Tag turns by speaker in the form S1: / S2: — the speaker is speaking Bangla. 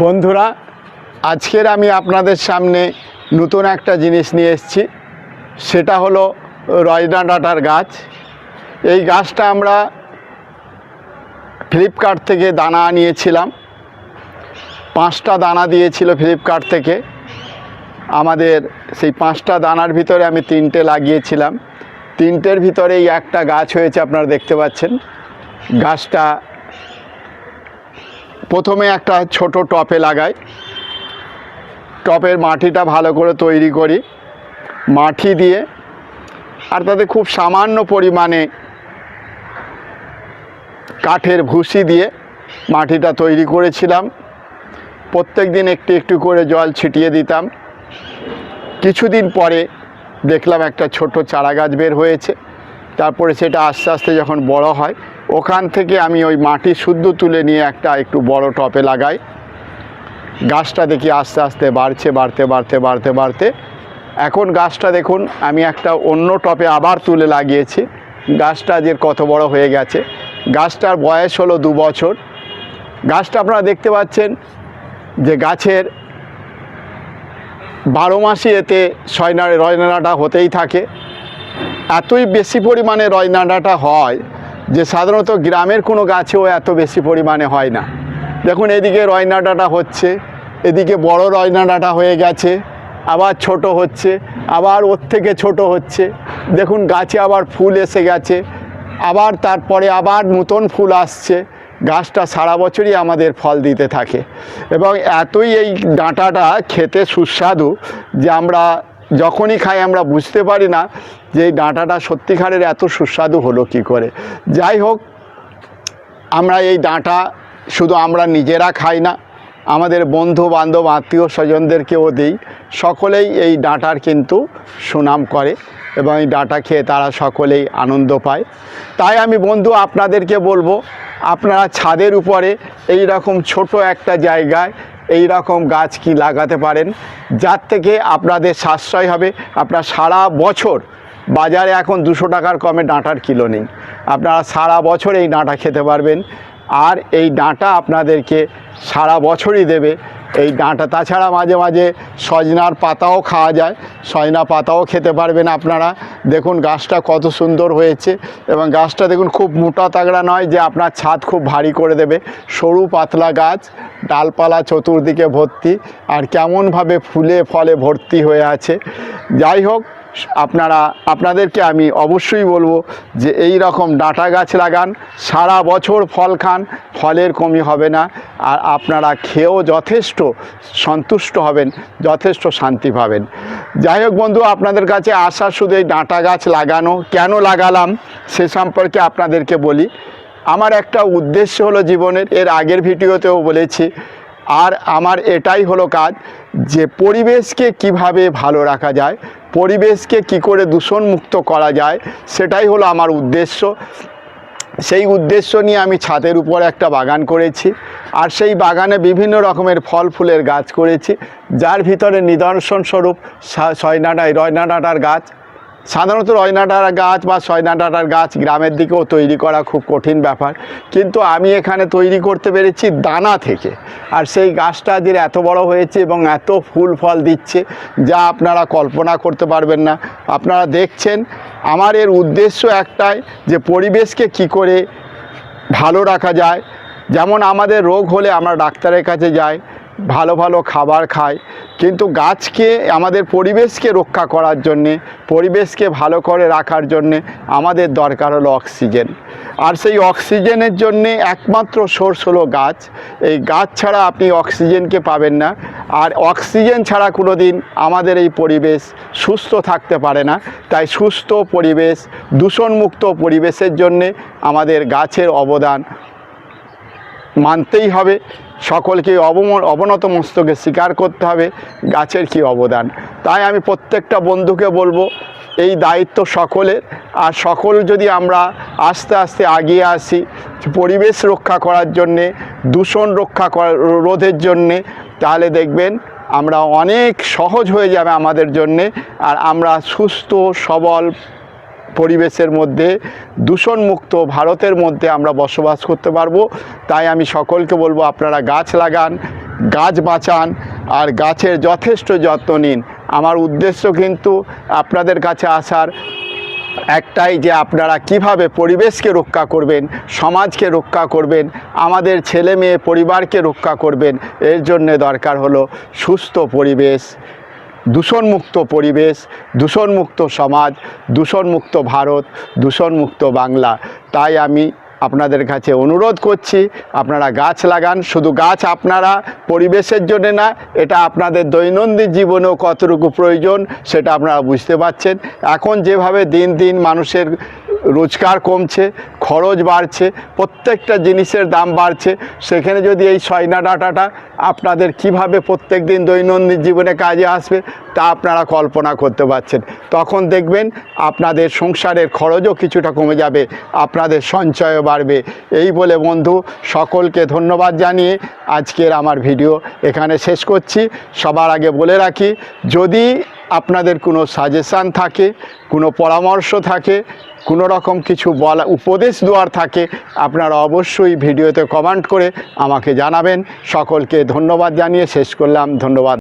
S1: বন্ধুরা, আজকের আমি আপনাদের সামনে নতুন একটা জিনিস নিয়ে এসেছি। সেটা হলো রয়না ডাটার গাছ। এই গাছটা আমরা ফ্লিপকার্ট থেকে দানা নিয়েছিলাম। পাঁচটা দানা দিয়েছিল ফ্লিপকার্ট থেকে। আমাদের সেই পাঁচটা দানার ভিতরে আমি তিনটে লাগিয়েছিলাম। তিনটের ভিতরেই একটা গাছ হয়েছে, আপনারা দেখতে পাচ্ছেন। গাছটা প্রথমে একটা ছোট টপে লাগাই। টপের মাটিটা ভালো করে তৈরি করি। মাটি দিয়ে, আর তাতে খুব সামান্য পরিমাণে কাঠের ভুসি দিয়ে মাটিটা তৈরি করেছিলাম। প্রত্যেক দিন একটু একটু করে জল ছিটিয়ে দিতাম। কিছুদিন পরে দেখলাম একটা ছোট চারা গাছ বের হয়েছে। তারপরে সেটা আস্তে আস্তে যখন বড় হয় ওখান থেকে আমি ওই মাটি শুদ্ধ তুলে নিয়ে একটা একটু বড় টপে লাগাই। গাছটা দেখি আস্তে আস্তে বাড়ছে, বাড়তে বাড়তে বাড়তে বাড়তে। এখন গাছটা দেখুন, আমি একটা অন্য টপে আবার তুলে লাগিয়েছি। গাছটা যে কত বড় হয়ে গেছে। গাছটার বয়স হলো দু বছর। গাছটা আপনারা দেখতে পাচ্ছেন যে গাছের বারো মাসই এতে সয়না রয়নাটা হতেই থাকে। এতই বেশি পরিমাণে রয়নাডাটা হয় যে সাধারণত গ্রামের কোনো গাছেও এত বেশি পরিমাণে হয় না। দেখুন, এদিকে রয়নাডাটা হচ্ছে, এদিকে বড় রয়নাডাটা হয়ে গেছে, আবার ছোট হচ্ছে, আবার ওর থেকে ছোট হচ্ছে। দেখুন, গাছে আবার ফুল এসে গেছে, আবার তারপরে আবার নতুন ফুল আসছে। গাছটা সারা বছরই আমাদের ফল দিতে থাকে। এবং এতই এই ডাঁটাটা খেতে সুস্বাদু যে আমরা যখনই খাই, আমরা বুঝতে পারি না যে এই ডাঁটাটা সত্যিকারের এত সুস্বাদু হলো কি করে। যাই হোক, আমরা এই ডাঁটা শুধু আমরা নিজেরা খাই না, আমাদের বন্ধু বান্ধব আত্মীয় স্বজনদেরকেও দিই। সকলেই এই ডাঁটার কিন্তু সুনাম করে এবং এই ডাঁটা খেয়ে তারা সকলেই আনন্দ পায়। তাই আমি বন্ধু, আপনাদেরকে বলব, আপনারা ছাদের উপরে এই রকম ছোট একটা জায়গায় এই রকম গাছ কি লাগাতে পারেন? যার থেকে আপনাদের সাশ্রয় হবে। আপনার সারা বছর বাজারে এখন দুশো টাকার কমে ডাঁটার কিলো নেই। আপনারা সারা বছর এই ডাঁটা খেতে পারবেন। আর এই ডাঁটা আপনাদেরকে সারা বছরই দেবে। এই ডাঁটা, তাছাড়া মাঝে মাঝে সজনার পাতাও খাওয়া যায়। সজনা পাতাও খেতে পারবেন আপনারা। দেখুন গাছটা কত সুন্দর হয়েছে এবং গাছটা দেখুন খুব মোটা তাগড়া নয় যে আপনার ছাদ খুব ভারী করে দেবে। সরু পাতলা গাছ, ডালপালা চতুর্দিকে ভর্তি আর কেমনভাবে ফুলে ফলে ভর্তি হয়ে আছে। যাই হোক, আপনারা, আপনাদেরকে আমি অবশ্যই বলব যে এই রকম ডাঁটা গাছ লাগান, সারা বছর ফল খান, ফলের কমি হবে না। আর আপনারা খেয়েও যথেষ্ট সন্তুষ্ট হবেন, যথেষ্ট শান্তি পাবেন। যাই হোক বন্ধু, আপনাদের কাছে আসা শুধু এই ডাঁটা গাছ লাগানো, কেন লাগালাম সে সম্পর্কে আপনাদেরকে বলি। আমার একটা উদ্দেশ্য হলো জীবনের, এর আগের ভিডিওতেও বলেছি, আর আমার এটাই হলো কাজ যে পরিবেশকে কীভাবে ভালো রাখা যায়, পরিবেশকে কি করে দূষণমুক্ত করা যায়, সেটাই হলো আমার উদ্দেশ্য। সেই উদ্দেশ্য নিয়ে আমি ছাদের উপর একটা বাগান করেছি আর সেই বাগানে বিভিন্ন রকমের ফল ফুলের গাছ করেছি। যার ভিতরে নিদর্শনস্বরূপ সয়নাডাই রয়নাডাটার গাছ সাধারণত রয়নাডার গাছ বা সয়নাডাটার গাছ গ্রামের দিকেও তৈরি করা খুব কঠিন ব্যাপার। কিন্তু আমি এখানে তৈরি করতে পেরেছি দানা থেকে। আর সেই গাছটা যে এত বড় হয়েছে এবং এত ফুল ফল দিচ্ছে, যা আপনারা কল্পনা করতে পারবেন না। আপনারা দেখছেন, আমার এর উদ্দেশ্য একটাই যে পরিবেশকে কি করে ভালো রাখা যায়। যেমন আমাদের রোগ হলে আমরা ডাক্তারের কাছে যাই ভালো ভালো খাবার খায়। কিন্তু গাছকে, আমাদের পরিবেশকে রক্ষা করার জন্যে, পরিবেশকে ভালো করে রাখার জন্যে আমাদের দরকার হলো অক্সিজেন। আর সেই অক্সিজেনের জন্যে একমাত্র সোর্স হলো গাছ। এই গাছ ছাড়া আপনি অক্সিজেনকে পাবেন না। আর অক্সিজেন ছাড়া কোনো দিন আমাদের এই পরিবেশ সুস্থ থাকতে পারে না। তাই সুস্থ পরিবেশ, দূষণমুক্ত পরিবেশের জন্যে আমাদের গাছের অবদান মানতেই হবে। সকলকে অবম অবনত মস্তকে স্বীকার করতে হবে, গাছের কি অবদান? তাই আমি প্রত্যেকটা বন্ধুকে বলব, এই দায়িত্ব সকলের, আর সকল যদি আমরা আস্তে আস্তে আগিয়ে আসি, পরিবেশ রক্ষা করার জন্যে, দূষণ রক্ষা রোধের জন্যে, তাহলে দেখবেন আমরা অনেক সহজ হয়ে যাবে আমাদের জন্যে, আর আমরা সুস্থ, সবল পরিবেশের মধ্যে দূষণমুক্ত ভারতের মধ্যে আমরা বসবাস করতে পারব। তাই আমি সকলকে বলব, আপনারা গাছ লাগান, গাছ বাঁচান, আর গাছের যথেষ্ট যত্ন নিন। আমার উদ্দেশ্য কিন্তু আপনাদের কাছে আসার একটাই যে আপনারা কীভাবে পরিবেশকে রক্ষা করবেন, সমাজকে রক্ষা করবেন, আমাদের ছেলে মেয়ে পরিবারকে রক্ষা করবেন, এর জন্যে দরকার হলো সুস্থ পরিবেশ। দূষণমুক্ত পরিবেশ, দূষণমুক্ত সমাজ, দূষণমুক্ত ভারত, দূষণমুক্ত বাংলা। তাই আমি আপনাদের কাছে অনুরোধ করছি, আপনারা গাছ লাগান। শুধু গাছ আপনারা, পরিবেশের জন্য না, এটা আপনাদের দৈনন্দিন জীবনেও কতটুকু প্রয়োজন সেটা আপনারা বুঝতে পারছেন। এখন যেভাবে দিন দিন মানুষের রোজগার কমছে খরচ বাড়ছে, প্রত্যেকটা জিনিসের দাম বাড়ছে। সেখানে যদি এই সয়না ডাটাটা আপনাদের কীভাবে প্রত্যেক দিন দৈনন্দিন জীবনে কাজে আসবে, তা আপনারা কল্পনা করতে পারছেন। তখন দেখবেন আপনাদের সংসারের খরচও কিছুটা কমে যাবে, আপনাদের সঞ্চয়ও বাড়বে। এই বলে বন্ধু, সকলকে ধন্যবাদ জানিয়ে আজকের আমার ভিডিও এখানে শেষ করছি। সবার আগে বলে রাখি, যদি আপনাদের কোনো সাজেশান থাকে, কোনো পরামর্শ থাকে, কোনো রকম কিছু বলা, উপদেশ দেওয়ার থাকে, আপনারা অবশ্যই ভিডিওতে কমেন্ট করে আমাকে জানাবেন। সকলকে ধন্যবাদ জানিয়ে শেষ করলাম। ধন্যবাদ।